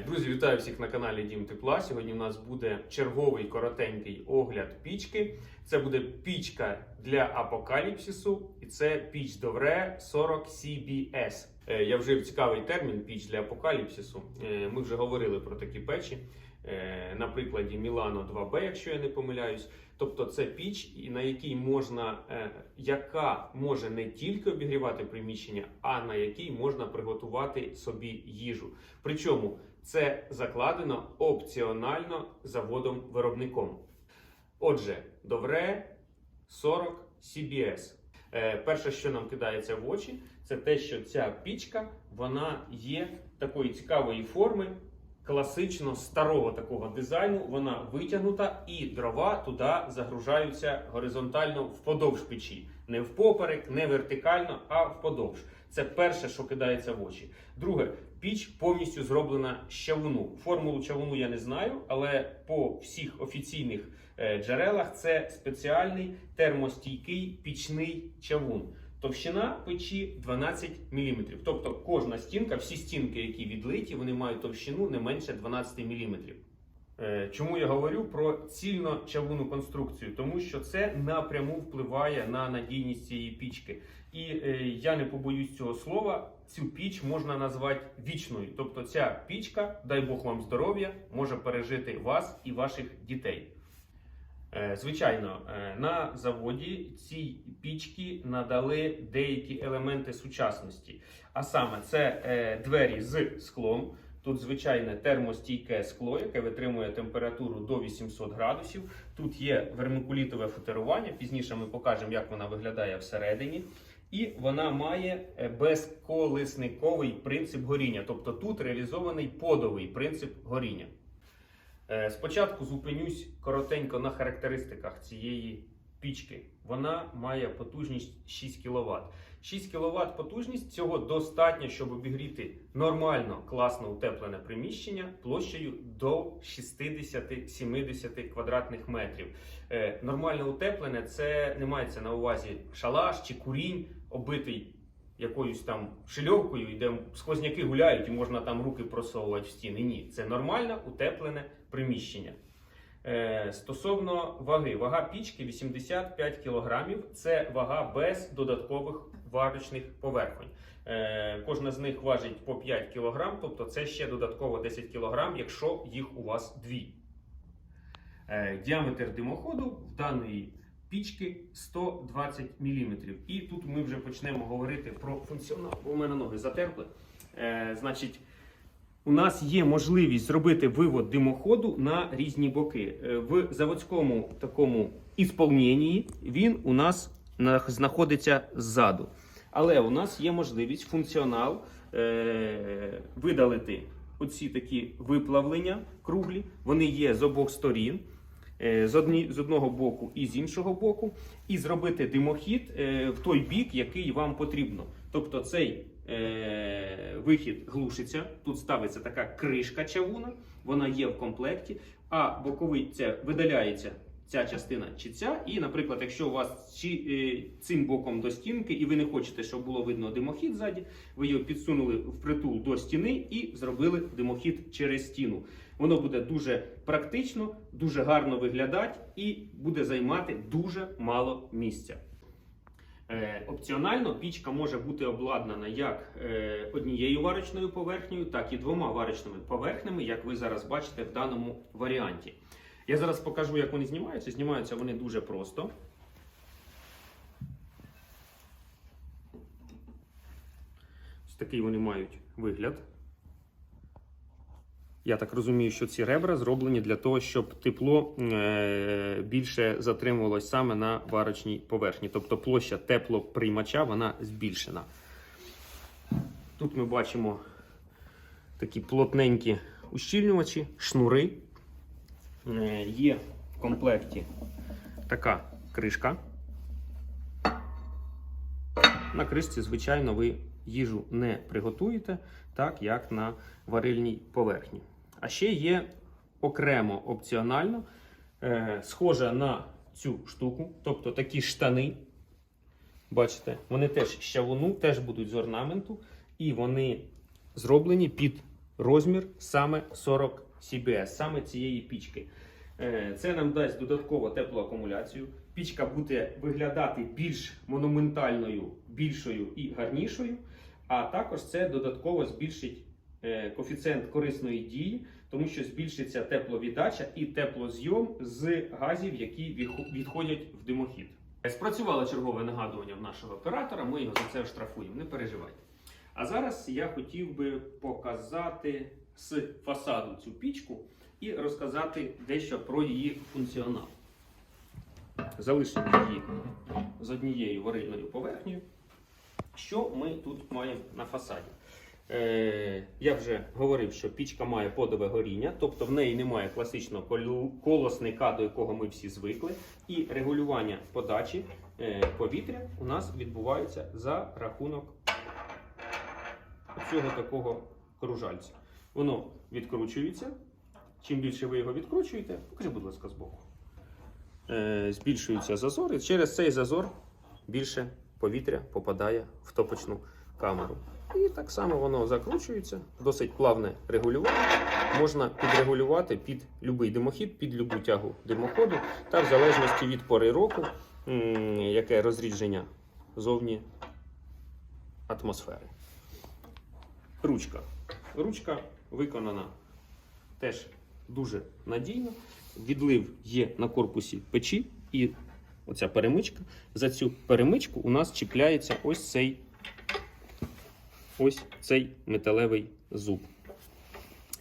Е, Друзі, вітаю всіх на каналі Дім Тепла. Сьогодні у нас буде черговий коротенький огляд пічки. Це буде пічка для апокаліпсису, і це піч Довре 40 CBS. Е, Я вжив цікавий термін піч для апокаліпсису. Е, Ми вже говорили про такі печі. На прикладі Milano 2B, якщо я не помиляюсь. Тобто це піч, на якій можна, е, яка може не тільки обігрівати приміщення, а на якій можна приготувати собі їжу. Причому це закладено опціонально заводом-виробником. Отже, Довре 40 CBS. Е, перше, що нам кидається в очі, це те, що ця пічка вона є такої цікавої форми, класично старого такого дизайну. Вона витягнута, і дрова туди загружаються горизонтально вподовж печі. Не впоперек, не вертикально, а вподовж. Це перше, що кидається в очі. Друге, піч повністю зроблена з чавуну. Формулу чавуну я не знаю, але по всіх офіційних е, джерелах це спеціальний термостійкий пічний чавун. Товщина печі 12 мм. Тобто кожна стінка, всі стінки, які відлиті, вони мають товщину не менше 12 мм. Е, Чому я говорю про цільно чавунну конструкцію? Тому що це напряму впливає на надійність цієї пічки. І е, я не побоюсь цього слова, цю піч можна назвати вічною. Тобто ця пічка, дай Бог вам здоров'я, може пережити вас і ваших дітей. Е, Звичайно, е, на заводі цій пічки надали деякі елементи сучасності. А саме це е, двері з склом. Тут звичайне термостійке скло, яке витримує температуру до 800 градусів. Тут є вермикулітове футерування. Пізніше ми покажемо, як вона виглядає всередині. І вона має безколесниковий принцип горіння. Тобто тут реалізований подовий принцип горіння. Е, Спочатку зупинюсь коротенько на характеристиках цієї пічки. Вона має потужність 6 кВт. 6 кВт потужність цього достатньо, щоб обігріти нормально класно утеплене приміщення площею до 60-70 квадратних метрів. Е, Нормально утеплене це не мається на увазі шалаш чи курінь, оббитий якоюсь там шильовкою, і де сквозняки гуляють і можна там руки просовувати в стіни. Ні, це нормально утеплене приміщення. Е, стосовно ваги, вага пічки 85 кг. Це вага без додаткових варочних поверхонь. Е, кожна з них важить по 5 кг, тобто це ще додатково 10 кг, якщо їх у вас дві. Е, діаметр димоходу в даної пічки 120 мм. І тут ми вже почнемо говорити про функціонал. У мене ноги затерпли. Е, значить, у нас є можливість зробити вивод димоходу на різні боки. Е, В заводському такому ісполненні він у нас на- знаходиться ззаду. Але у нас є можливість функціонал е, видалити оці такі виплавлення круглі. Вони є з обох сторін. Е, З, одні, з одного боку і з іншого боку, і зробити димохід е, в той бік, який вам потрібно. Тобто цей е, вихід глушиться. Тут ставиться така кришка чавуна, вона є в комплекті, а боковий це видаляється ця частина чи ця. І, наприклад, якщо у вас е, цим боком до стінки, і ви не хочете, щоб було видно димохід ззаді, ви його підсунули впритул до стіни і зробили димохід через стіну. Воно буде дуже практично, дуже гарно виглядати і буде займати дуже мало місця. Е, Опціонально пічка може бути обладнана як е, однією варочною поверхнею, так і двома варочними поверхнями, як ви зараз бачите в даному варіанті. Я зараз покажу, як вони знімаються. Знімаються вони дуже просто. Ось такий вони мають вигляд. Я так розумію, що ці ребра зроблені для того, щоб тепло е, більше затримувалось саме на варочній поверхні. Тобто площа теплоприймача вона збільшена. Тут ми бачимо такі плотненькі ущільнювачі, шнури. Е, є в комплекті така кришка. На кришці, звичайно, ви їжу не приготуєте, так як на варильній поверхні. А ще є окремо опціонально, е, схожа на цю штуку, тобто такі штани. Бачите, вони теж з чавуну, теж будуть з орнаменту, і вони зроблені під розмір саме 40 CBS, саме цієї пічки. Е, Це нам дасть додатково теплу акумуляцію. Пічка буде виглядати більш монументальною, більшою і гарнішою. А також це додатково збільшить е, коефіцієнт корисної дії, тому що збільшиться тепловіддача і теплозйом з газів, які відходять в димохід. Е, Спрацювало чергове нагадування в нашого оператора. Ми його за це оштрафуємо. Не переживайте. А зараз я хотів би показати з фасаду цю пічку і розказати дещо про її функціонал. Залишимо її з однією варильною поверхнею. Що ми тут маємо на фасаді? Е, я вже говорив, що пічка має подове горіння, тобто в неї немає класичного колосника, до якого ми всі звикли, і регулювання подачі е, повітря у нас відбувається за рахунок цього такого кружальця. Воно відкручується. Чим більше ви його відкручуєте, покажи, будь ласка, збоку. Е, збільшуються зазори. Через цей зазор більше повітря попадає в топочну камеру. І так само воно закручується, досить плавне регулювання. Можна підрегулювати під будь-який димохід, під любу тягу димоходу, та в залежності від пори року, яке розрідження зовні атмосфери. Ручка. Ручка виконана теж дуже надійно. Відлив є на корпусі печі, і оця перемичка. За цю перемичку у нас чіпляється ось цей, ось цей металевий зуб.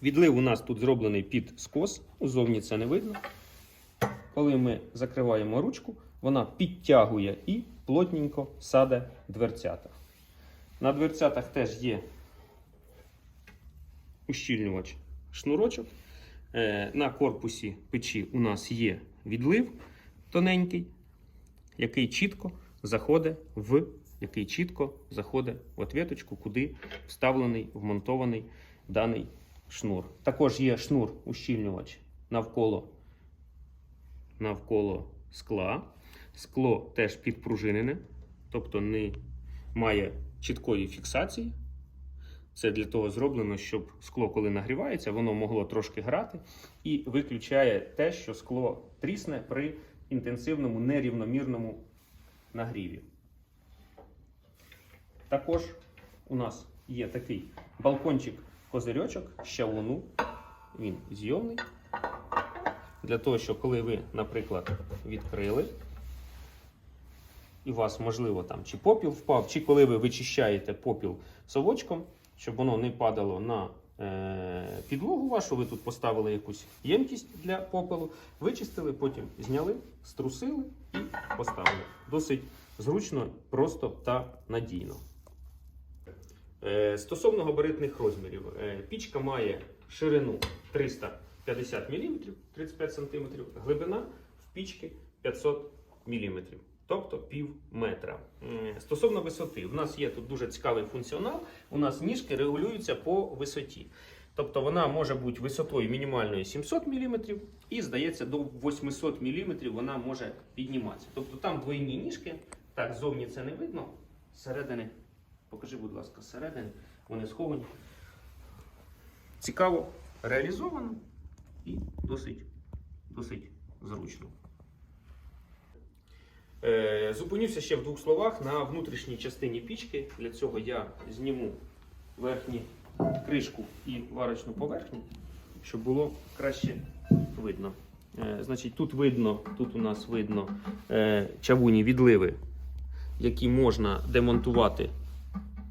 Відлив у нас тут зроблений під скос, зовні це не видно. Коли ми закриваємо ручку, вона підтягує і плотненько саде дверцята. На дверцятах теж є ущільнювач шнурочок. Е, На корпусі печі у нас є відлив тоненький, який чітко заходить в який чітко заходить в ответочку, куди вставлений, вмонтований даний шнур. Також є шнур ущільнювач навколо, навколо скла. Скло теж підпружинене, тобто не має чіткої фіксації. Це для того зроблено, щоб скло, коли нагрівається, воно могло трошки грати і виключає те, що скло трісне при інтенсивному нерівномірному нагріві. Також у нас є такий балкончик-козирьочок з чавуну. Він зйомний. Для того, що коли ви, наприклад, відкрили, і у вас, можливо, там чи попіл впав, чи коли ви вичищаєте попіл совочком, щоб воно не падало на е, підлогу вашу, ви тут поставили якусь ємкість для попелу, вичистили, потім зняли, струсили і поставили. Досить зручно, просто та надійно. Е, стосовно габаритних розмірів, е, пічка має ширину 350 мм, 35 см, глибина в пічки 500 мм, тобто пів метра. Стосовно висоти, в нас є тут дуже цікавий функціонал. У нас ніжки регулюються по висоті. Тобто вона може бути висотою мінімальною 700 мм і, здається, до 800 мм вона може підніматися. Тобто там двойні ніжки, так, зовні це не видно. Зсередини, покажи, будь ласка, зсередини, вони сховані. Цікаво реалізовано і досить, досить зручно. Е, Зупинюся ще в двох словах на внутрішній частині пічки. Для цього я зніму верхню кришку і варочну поверхню, щоб було краще видно. Е, Значить, тут видно, тут у нас видно е, чавуні відливи, які можна демонтувати,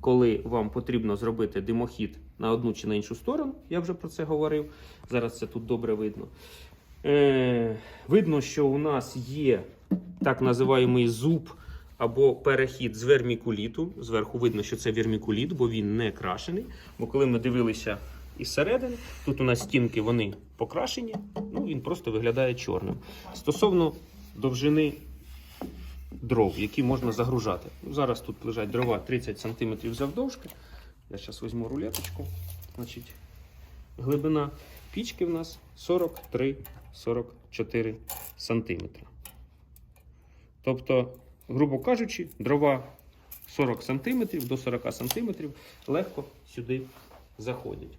коли вам потрібно зробити димохід на одну чи на іншу сторону. Я вже про це говорив. Зараз це тут добре видно. Видно, що у нас є так називаємий зуб або перехід з вермікуліту. Зверху видно, що це вермікуліт, бо він не крашений. Бо коли ми дивилися із середини, тут у нас стінки вони покрашені, ну він просто виглядає чорним. Стосовно довжини дров, які можна загружати. Ну, Зараз тут лежать дрова 30 см завдовжки. Я зараз візьму рулеточку. Значить, глибина пічки в нас 43-44 см. Тобто, грубо кажучи, дрова 40 см до 40 см легко сюди заходять.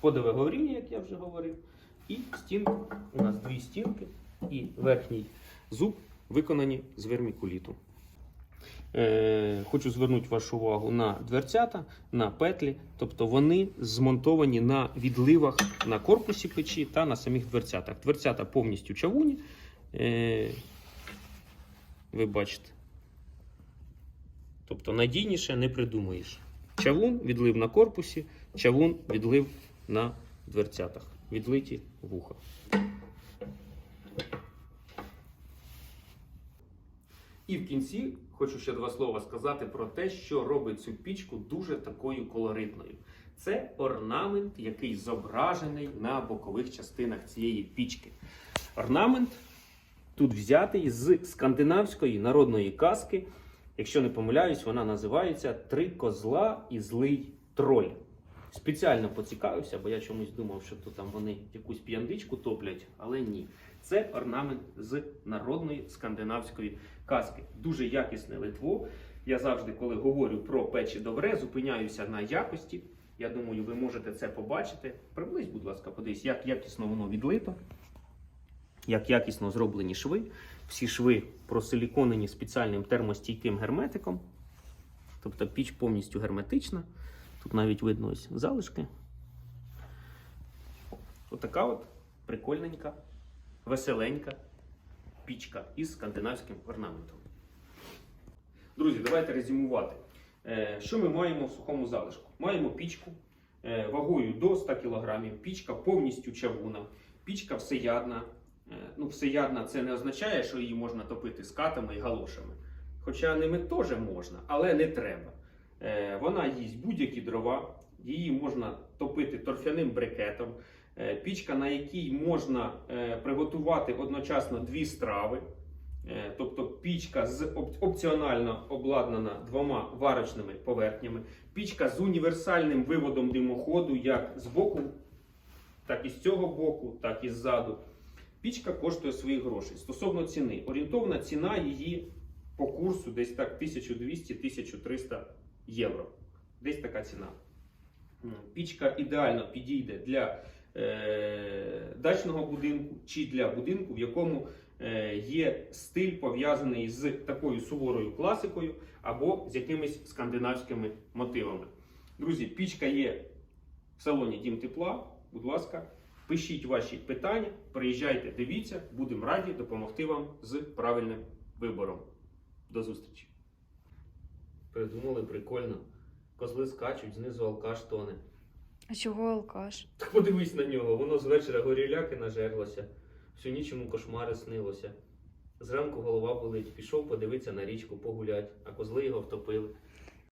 подове говоріння, як я вже говорив. І стінка. У нас дві стінки, і верхній зуб виконані з вермікуліту. Е, хочу звернути вашу увагу на дверцята, на петлі. Тобто вони змонтовані на відливах на корпусі печі та на самих дверцятах. Дверцята повністю чавуні. Е, ви бачите. Тобто надійніше не придумаєш. Чавун відлив на корпусі, чавун відлив на дверцятах. Відлиті вуха. І в кінці хочу ще два слова сказати про те, що робить цю пічку дуже такою колоритною. Це орнамент, який зображений на бокових частинах цієї пічки. Орнамент тут взятий з скандинавської народної казки. Якщо не помиляюсь, вона називається Три козла і злий троль. Спеціально поцікавився, бо я чомусь думав, що то там вони якусь п'яндичку топлять, але ні. Це орнамент з народної скандинавської казки. Дуже якісне литво. Я завжди, коли говорю про печі добре, зупиняюся на якості. Я думаю, ви можете це побачити. Приблизь, будь ласка, подивись, як якісно воно відлито, як якісно зроблені шви. Всі шви просиліконені спеціальним термостійким герметиком. Тобто піч повністю герметична. Тут навіть видно ось залишки. Отака от прикольненька, веселенька пічка із скандинавським орнаментом. Друзі, давайте резюмувати. Е, Що ми маємо в сухому залишку? Маємо пічку е, вагою до 100 кг, пічка повністю чавуна, пічка всеядна. Е, Ну, всеядна це не означає, що її можна топити скатами і галошами. Хоча ними теж можна, але не треба. Е, Вона їсть будь-які дрова, її можна топити торфяним брикетом. Е, Пічка, на якій можна приготувати одночасно дві страви. Тобто пічка з опціонально обладнана двома варочними поверхнями. Пічка з універсальним виводом димоходу як з боку, так і з цього боку, так і ззаду. Пічка коштує своїх грошей. Стосовно ціни, орієнтовна ціна її по курсу десь так 1200-1300 євро. Десь така ціна. Пічка ідеально підійде для е, дачного будинку чи для будинку, в якому е, є стиль пов'язаний з такою суворою класикою або з якимись скандинавськими мотивами. Друзі, пічка є в салоні Дім тепла. Будь ласка, пишіть ваші питання, приїжджайте, дивіться, будемо раді допомогти вам з правильним вибором. До зустрічі! Придумали прикольно. Козли скачуть, знизу алкаш тоне. А чого алкаш? Так подивись на нього, воно з вечора горіляки нажерлося, всю ніч йому кошмари снилося. Зранку голова болить, пішов подивитися на річку, погулять, а козли його втопили.